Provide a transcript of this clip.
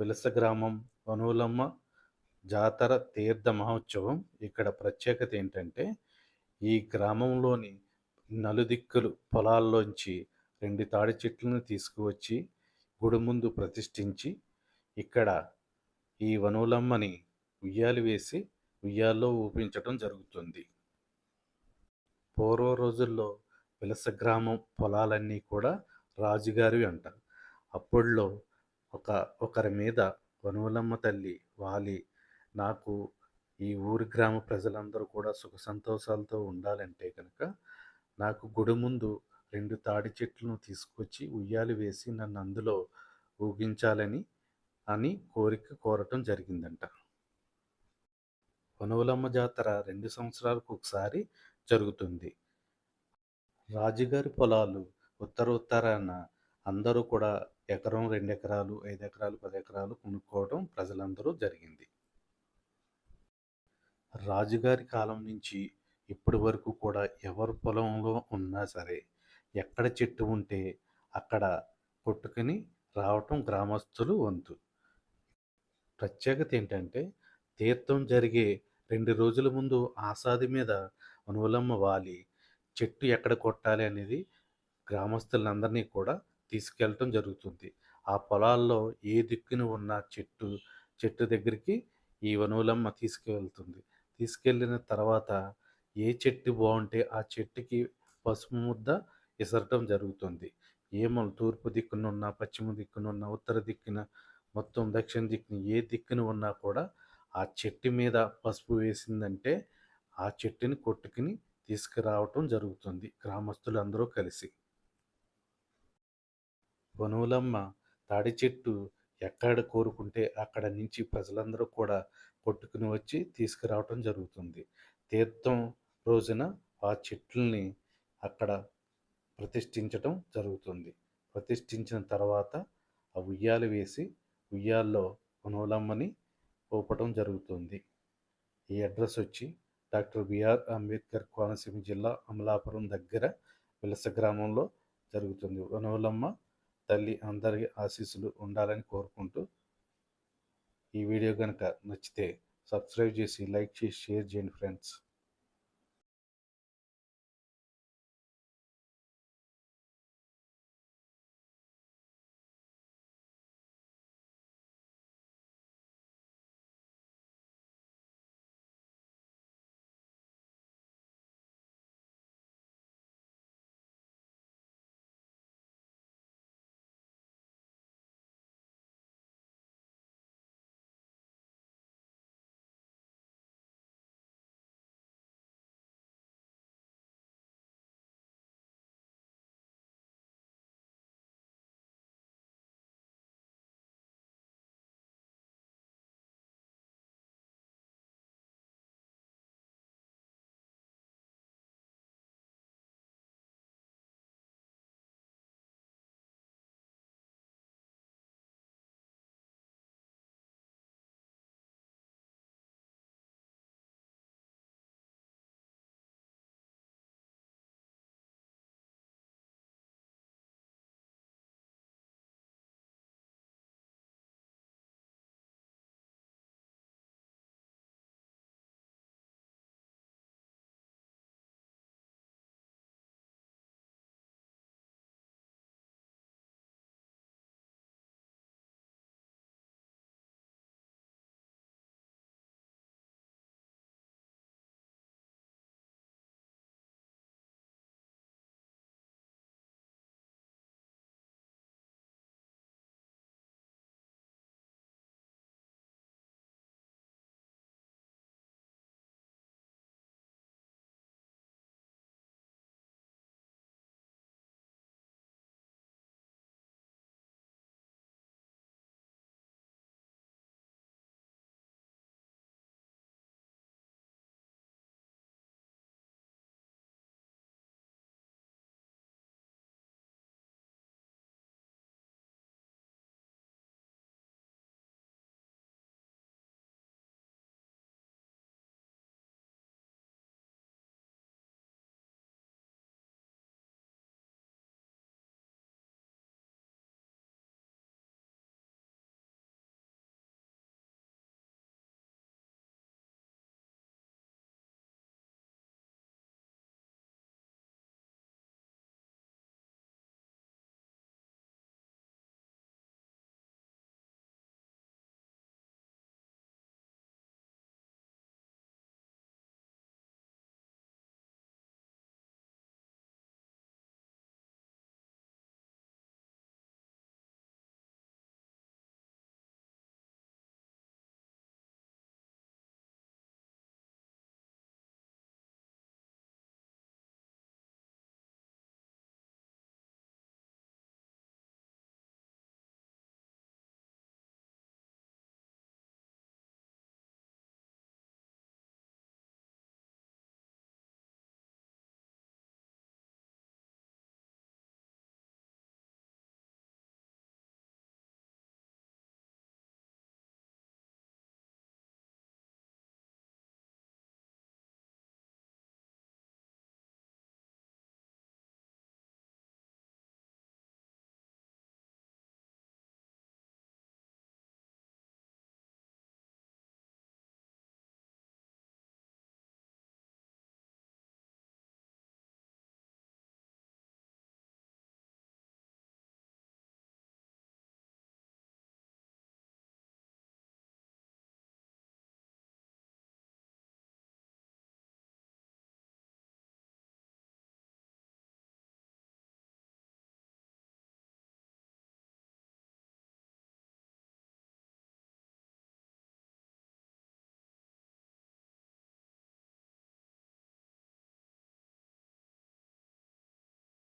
పిలస గ్రామం వనూలమ్మ జాతర తీర్థ మహోత్సవం. ఇక్కడ ప్రత్యేకత ఏంటంటే ఈ గ్రామంలోని నలుదిక్కులు పొలాల్లోంచి రెండు తాడి చెట్లను తీసుకువచ్చి గుడి ముందు ప్రతిష్ఠించి ఇక్కడ ఈ వనూలమ్మని ఉయ్యాలు వేసి ఉయ్యాల్లో ఊపించడం జరుగుతుంది. పూర్వ రోజుల్లో విలస గ్రామం పొలాలన్నీ కూడా రాజుగారివి అంటారు అప్పుడులో ఒక ఒకరి మీద వనులమ్మ తల్లి వాలి. నాకు ఈ ఊరి గ్రామ ప్రజలందరూ కూడా సుఖ సంతోషాలతో ఉండాలంటే కనుక నాకు గుడి ముందు రెండు తాడి చెట్లను తీసుకొచ్చి ఉయ్యాలు వేసి నన్ను అందులో ఊగించాలని అని కోరిక కోరటం జరిగిందంట. వనవులమ్మ జాతర రెండు సంవత్సరాలకు ఒకసారి జరుగుతుంది. రాజుగారి పొలాలు ఉత్తర ఉత్తరాన అందరూ కూడా ఎకరం రెండు ఎకరాలు ఐదు ఎకరాలు పది ఎకరాలు కొనుక్కోవడం ప్రజలందరూ జరిగింది. రాజుగారి కాలం నుంచి ఇప్పటి వరకు కూడా ఎవరి పొలంలో ఉన్నా సరే ఎక్కడ చెట్టు ఉంటే అక్కడ కొట్టుకుని రావటం గ్రామస్తులు వంతు. ప్రత్యేకత ఏంటంటే తీర్థం జరిగే రెండు రోజుల ముందు ఆసాది మీద అనువులమ్మ వాలి చెట్టు ఎక్కడ కొట్టాలి అనేది గ్రామస్తులందరినీ కూడా తీసుకెళ్ళటం జరుగుతుంది. ఆ పొలాల్లో ఏ దిక్కున ఉన్న చెట్టు చెట్టు దగ్గరికి ఈ వనువులమ్మ తీసుకువెళ్తుంది తీసుకెళ్ళిన తర్వాత ఏ చెట్టు బాగుంటే ఆ చెట్టుకి పసుపు ముద్ద విసరటం జరుగుతుంది. ఏమో తూర్పు దిక్కున ఉన్న పశ్చిమ దిక్కున ఉన్న ఉత్తర దిక్కున మొత్తం దక్షిణ దిక్కున ఏ దిక్కున ఉన్నా కూడా ఆ చెట్టు మీద పసుపు వేసిందంటే ఆ చెట్టుని కొట్టుకుని తీసుకురావటం జరుగుతుంది. గ్రామస్తులు అందరూ కలిసి. వనువులమ్మ తాడి చెట్టు ఎక్కడ కోరుకుంటే అక్కడ నుంచి ప్రజలందరూ కూడా కొట్టుకుని వచ్చి తీసుకురావటం జరుగుతుంది. తీర్థం రోజున ఆ చెట్లని అక్కడ ప్రతిష్ఠించటం జరుగుతుంది. ప్రతిష్ఠించిన తర్వాత ఆ ఉయ్యాలు వేసి ఉయ్యాల్లో వనువులమ్మని ఊపటం జరుగుతుంది. ఈ అడ్రస్ వచ్చి డాక్టర్ బిఆర్ అంబేద్కర్ కోనసీమ జిల్లా అమలాపురం దగ్గర విలస గ్రామంలో జరుగుతుంది. వనవులమ్మ తల్లి అందరి ఆశీస్సులు ఉండాలని కోరుకుంటూ ఈ వీడియో కనుక నచ్చితే సబ్స్క్రైబ్ చేసి లైక్ చేసి షేర్ చేయండి ఫ్రెండ్స్.